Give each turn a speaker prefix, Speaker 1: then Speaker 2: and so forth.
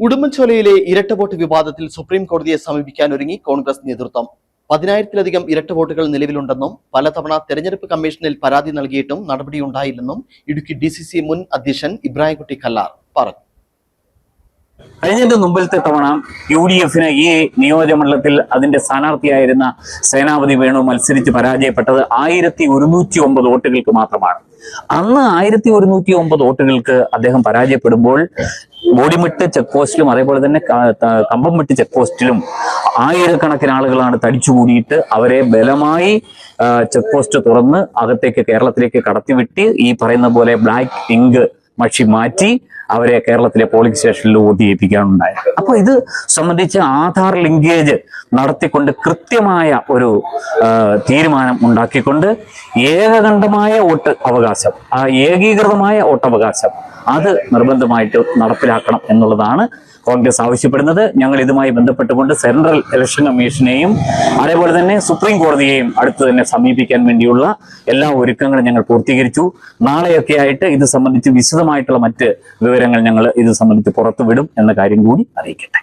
Speaker 1: ഉടുമ്പൻചോലയിലെ ഇരട്ട വോട്ട് വിവാദത്തിൽ സുപ്രീം കോടതിയെ സമീപിക്കാൻ ഒരുങ്ങി കോൺഗ്രസ് നേതൃത്വം. പതിനായിരത്തിലധികം ഇരട്ട വോട്ടുകൾ നിലവിലുണ്ടെന്നും പലതവണ തെരഞ്ഞെടുപ്പ് കമ്മീഷനിൽ പരാതി നൽകിയിട്ടും നടപടിയുണ്ടായില്ലെന്നും ഇടുക്കി ഡി സി സി മുൻ അധ്യക്ഷൻ ഇബ്രാഹിംകുട്ടി കല്ലാർ പറഞ്ഞു.
Speaker 2: കഴിഞ്ഞതിന്റെ മുമ്പിലത്തെ തവണ യു ഡി എഫിന് ഈ നിയോജകമണ്ഡലത്തിൽ അതിന്റെ സ്ഥാനാർത്ഥിയായിരുന്ന സേനാപതി വേണു മത്സരിച്ച് പരാജയപ്പെട്ടത് ആയിരത്തി ഒരുന്നൂറ്റി ഒമ്പത് വോട്ടുകൾക്ക് മാത്രമാണ്. അന്ന് ആയിരത്തി ഒരുന്നൂറ്റി ഒമ്പത് വോട്ടുകൾക്ക് അദ്ദേഹം പരാജയപ്പെടുമ്പോൾ ബോഡിമെട്ട് ചെക്ക് പോസ്റ്റിലും അതേപോലെ തന്നെ കമ്പംമിട്ട് ചെക്ക് പോസ്റ്റിലും ആയിരക്കണക്കിന് ആളുകളാണ് തടിച്ചുകൂടിയിട്ട് അവരെ ബലമായി ചെക്ക് പോസ്റ്റ് തുറന്ന് അകത്തേക്ക് കേരളത്തിലേക്ക് കടത്തിവിട്ട് ഈ പറയുന്ന പോലെ ബ്ലാക്ക് ഇങ്ക് മഷി മാറ്റി അവരെ കേരളത്തിലെ പോളിംഗ് സ്റ്റേഷനിൽ വോട്ട് ചെയ്യിപ്പിക്കാനുണ്ടായത് അപ്പൊ ഇത് സംബന്ധിച്ച് ആധാർ ലിങ്കേജ് നടത്തിക്കൊണ്ട് കൃത്യമായ ഒരു തീരുമാനം ഉണ്ടാക്കിക്കൊണ്ട് ഏകകണ്ഠമായ വോട്ട് അവകാശം ആ ഏകീകൃതമായ വോട്ടവകാശം അത് നിർബന്ധമായിട്ട് നടപ്പിലാക്കണം എന്നുള്ളതാണ് കോൺഗ്രസ് ആവശ്യപ്പെടുന്നത്. ഞങ്ങൾ ഇതുമായി ബന്ധപ്പെട്ടുകൊണ്ട് സെൻട്രൽ ഇലക്ഷൻ കമ്മീഷനെയും അതേപോലെ തന്നെ സുപ്രീം കോടതിയെയും അടുത്ത് തന്നെ സമീപിക്കാൻ വേണ്ടിയുള്ള എല്ലാ ഒരുക്കങ്ങളും ഞങ്ങൾ പൂർത്തീകരിച്ചു. നാളെയൊക്കെ ആയിട്ട് ഇത് സംബന്ധിച്ച് വിശദമായിട്ടുള്ള മറ്റ് വിവരങ്ങൾ ഞങ്ങൾ ഇത് സംബന്ധിച്ച് പുറത്തുവിടും എന്ന കാര്യം കൂടി അറിയിക്കട്ടെ.